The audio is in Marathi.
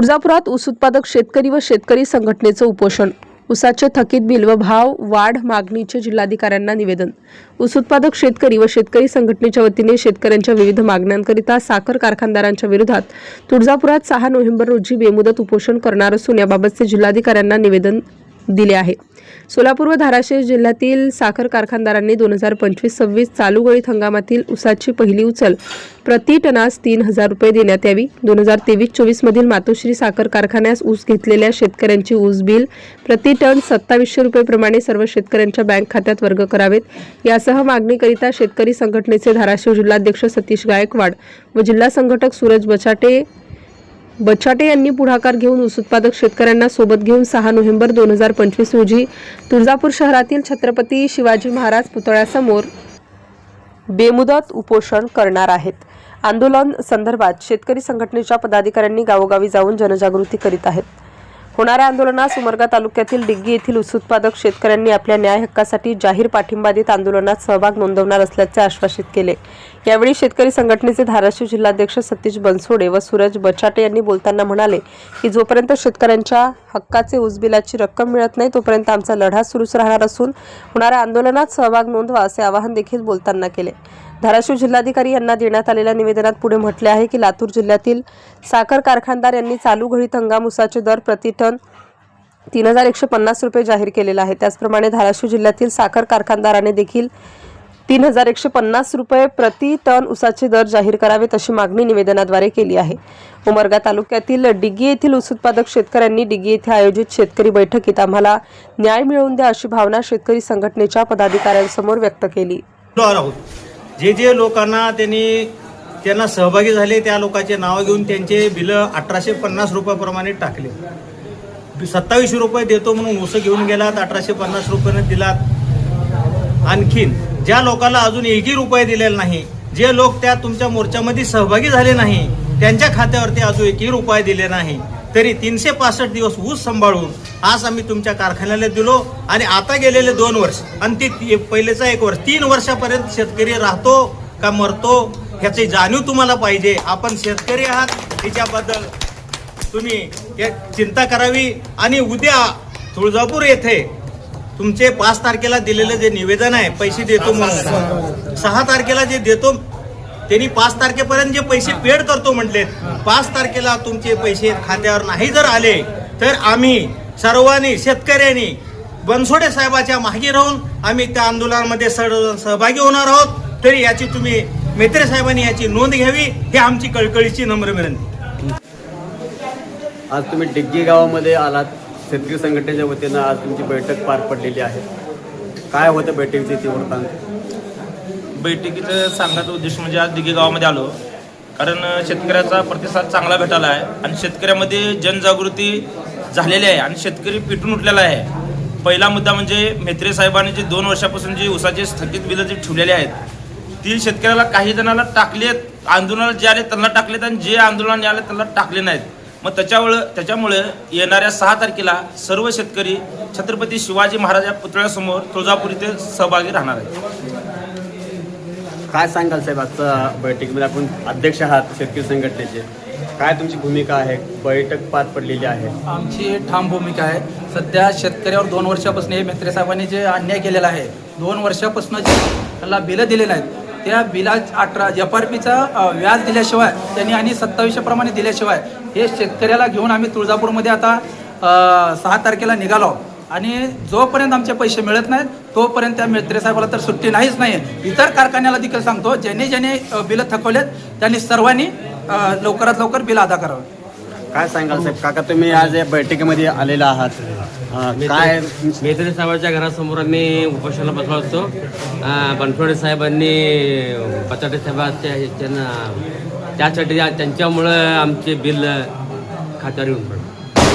तुळजापुरात ऊस उत्पादक शेतकरी व शेतकरी संघटनेचं उपोषण. ऊसाचे थकीत बिल व भाव वाढ मागणीचे जिल्हाधिकाऱ्यांना निवेदन. ऊस उत्पादक शेतकरी व शेतकरी संघटनेच्या वतीने शेतकऱ्यांच्या विविध मागण्यांकरिता साखर कारखानदारांच्या विरोधात तुळजापुरात सहा नोव्हेंबर रोजी बेमुदत उपोषण करणार असून याबाबतचे जिल्हाधिकाऱ्यांना निवेदन दिले आहे. सोलापूर व धाराशिव जिल्ह्यातील साखर कारखानदारांनी दोन हजार पंचवीस सव्वीस चालू गळीत हंगामातील ऊसाची पहिली उचल प्रति टनास तीन हजार रुपये देण्यात यावी. दोन हजार तेवीस चोवीसमधील मातोश्री साखर कारखान्यास ऊस घेतलेल्या शेतकऱ्यांची ऊस बिल प्रति टन सत्तावीसशे रुपयेप्रमाणे सर्व शेतकऱ्यांच्या बँक खात्यात वर्ग करावेत. यासह मागणीकरिता शेतकरी संघटनेचे धाराशिव जिल्हाध्यक्ष सतीश गायकवाड व जिल्हा संघटक सूरज बचाटे बचाटे यांनी पुढाकार घेऊन ऊस उत्पादक शेतकऱ्यांना सोबत घेऊन सहा नोव्हेंबर दोन हजार पंचवीस रोजी तुळजापूर शहरातील छत्रपती शिवाजी महाराज पुतळ्यासमोर बेमुदत उपोषण करणार आहेत. आंदोलन संदर्भात शेतकरी संघटनेच्या पदाधिकाऱ्यांनी गावोगावी जाऊन जनजागृती करीत आहेत. होणाऱ्या आंदोलनास उमरगा तालुक्यातील डिग्गी येथील ऊस उत्पादक शेतकऱ्यांनी आपल्या न्याय हक्कासाठी जाहीर पाठिंबा देत आंदोलनात सहभाग नोंदवणार असल्याचे आश्वासित केले. यावेळी शेतकरी संघटनेचे धाराशिव जिल्हाध्यक्ष सतीश बनसोडे व सूरज बचाटे यांनी बोलताना म्हणाले की जोपर्यंत शेतकऱ्यांच्या हक्काचे ऊसबिलाची रक्कम मिळत नाही तोपर्यंत आमचा लढा सुरूच राहणार असून होणाऱ्या आंदोलनात सहभाग नोंदवा असे आवाहन देखील बोलताना केले. धाराशिव जिल्हाधिकारी यांना देण्यात आलेल्या निवेदनात पुढे म्हटले आहे की लातूर जिल्ह्यातील साखर कारखानदार यांनी चालू घडीत हंगाम उसाचे दर प्रति टन तीन हजार एकशे पन्नास रुपये जाहीर केलेला आहे त्याचप्रमाणे धाराशिव जिल्ह्यातील साखर कारखानदाराने देखील तीन हजार एकशे पन्नास रुपये प्रति टन ऊसाचे दर जाहीर करावेत अशी मागणी निवेदनाद्वारे केली आहे. उमरगा तालुक्यातील डिग्गी येथील ऊस उत्पादक शेतकऱ्यांनी डिग्गी येथे आयोजित शेतकरी बैठकीत आम्हाला न्याय मिळवून द्या अशी भावना शेतकरी संघटनेच्या पदाधिकाऱ्यांसमोर व्यक्त केली. जे जे लोकांना त्यांनी त्यांना सहभागी झाले त्या लोकांचे नाव घेऊन त्यांचे बिलं अठराशे पन्नास रुपयाप्रमाणे टाकले. सत्तावीसशे रुपये देतो म्हणून उस घेऊन गेलात अठराशे पन्नास रुपयाने दिलात. आणखीन ज्या लोकांना अजून एकही रुपये दिलेला नाही जे लोक त्या तुमच्या मोर्चामध्ये सहभागी झाले नाही त्यांच्या खात्यावरती अजून एकही रुपये दिले नाही. तरी तीनशे पासष्ट दिवस ऊस सांभाळून आज आम्ही तुमच्या कारखान्याला दिलो आणि आता गेलेले दोन वर्ष आणि ती पहिलेचा एक वर्ष तीन वर्षापर्यंत शेतकरी राहतो का मरतो ह्याची जाणीव तुम्हाला पाहिजे. आपण शेतकरी आहात त्याच्याबद्दल तुम्ही हे चिंता करावी. आणि उद्या तुळजापूर येथे तुमचे पाच तारखेला दिलेलं जे निवेदन आहे पैसे देतो म्हणून. सहा तारखेला जे देतो त्यांनी पाच तारखेपर्यंत जे पैसे पेड करतो म्हटलेत पाच तारखेला तुमचे पैसे खात्यावर नाही जर आले तर आम्ही सर्वांनी शेतकऱ्यांनी बनसोडे साहेबाच्या मागे राहून आम्ही त्या आंदोलनामध्ये सह- सहभागी होणार आहोत. तरी याची तुम्ही मेत्रे साहेबांनी याची नोंद घ्यावी ही आमची कळकळीची नम्र विनंती. आज तुम्ही डिग्गी गावामध्ये आलात. शेतकरी संघटनेच्या वतीनं आज तुमची बैठक पार पडलेली आहे. काय होतं बैठकीचे ते वृत्तांत बैठकीचं सांगण्याचा उद्देश म्हणजे आज दिघे गावामध्ये आलो. कारण शेतकऱ्याचा प्रतिसाद चांगला भेटाला आहे आणि शेतकऱ्यामध्ये जनजागृती झालेली आहे आणि शेतकरी पिटून उठलेला आहे. पहिला मुद्दा म्हणजे मेत्रे साहेबांनी जे दोन वर्षापासून जे उसाचे स्थगित बिलं जे ठेवलेले आहेत ती शेतकऱ्याला काही जणांना टाकलेत आंदोलनाला जे आले त्यांना टाकलेत आणि जे आंदोलनाने आले त्यांना टाकले नाहीत. मग त्याच्यामुळं त्याच्यामुळे येणाऱ्या सहा तारखेला सर्व शेतकरी छत्रपती शिवाजी महाराज या पुतळ्यासमोर तुळजापूर इथे सहभागी राहणार आहेत. काय सांगाल साहेब आजच्या बैठकीमध्ये? आपण अध्यक्ष आहात शेतकरी संघटनेचे. काय तुमची भूमिका आहे? बैठक पार पडलेली आहे. आमची ठाम भूमिका आहे. सध्या शेतकऱ्यावर दोन वर्षापासून हे मेत्रे साहेबांनी जे अन्याय केलेला आहे दोन वर्षापासून जे त्याला बिलं दिलेलं आहेत त्या बिला अठरा एफ आर पीचा व्याज दिल्याशिवाय त्यांनी आणि सत्तावीसशे प्रमाणे दिल्याशिवाय हे शेतकऱ्याला घेऊन आम्ही तुळजापूरमध्ये आता सहा तारखेला निघालो आणि जोपर्यंत आमचे पैसे मिळत नाहीत तोपर्यंत त्या मेत्रे साहेबाला तर सुट्टी नाहीच नाही इतर कारखान्याला देखील सांगतो ज्यांनी ज्यांनी बिलं थकवलेत त्यांनी सर्वांनी लवकरात लवकर बिल अदा करावं. काय सांगाल साहेब? काका तुम्ही आज या बैठकीमध्ये आलेला आहात. काय मेत्रे साहेबांच्या घरासमोर आम्ही उपोषणाला बसलो असतो. अं, बनसोडे साहेबांनी बटाटे साहेबांच्या ह्याच्यानं त्यासाठी त्यांच्यामुळं आमचे बिल खात्यावर येऊन पडलं.